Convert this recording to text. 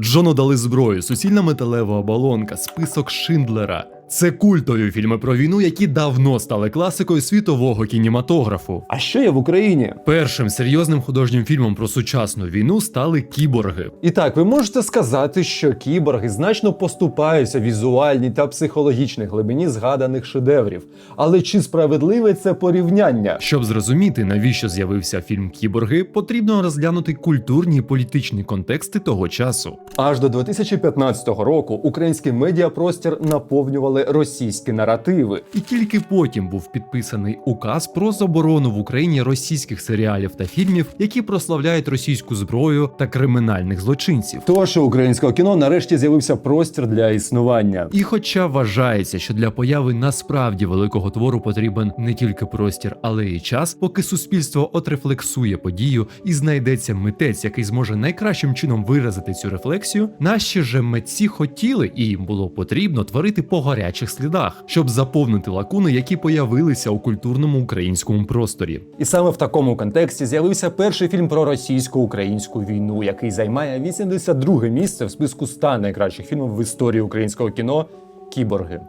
Джону дали зброю, суцільна металева оболонка, список Шиндлера. Це культові фільми про війну, які давно стали класикою світового кінематографу. А що є в Україні? Першим серйозним художнім фільмом про сучасну війну стали кіборги. І так, ви можете сказати, що кіборги значно поступаються візуальній та психологічній глибині згаданих шедеврів. Але чи справедливе це порівняння? Щоб зрозуміти, навіщо з'явився фільм Кіборги, потрібно розглянути культурні і політичні контексти того часу. Аж до 2015 року український медіапростір наповнювали російські наративи. І тільки потім був підписаний указ про заборону в Україні російських серіалів та фільмів, які прославляють російську зброю та кримінальних злочинців. Тож у українського кіно нарешті з'явився простір для існування. І хоча вважається, що для появи насправді великого твору потрібен не тільки простір, але й час, поки суспільство отрефлексує подію і знайдеться митець, який зможе найкращим чином виразити цю рефлексію, наші же митці хотіли і їм було потрібно творити по гарячих слідах, щоб заповнити лакуни, які появилися у культурному українському просторі. І саме в такому контексті з'явився перший фільм про російсько-українську війну, який займає 82 місце в списку 100 найкращих фільмів в історії українського кіно Кіборги.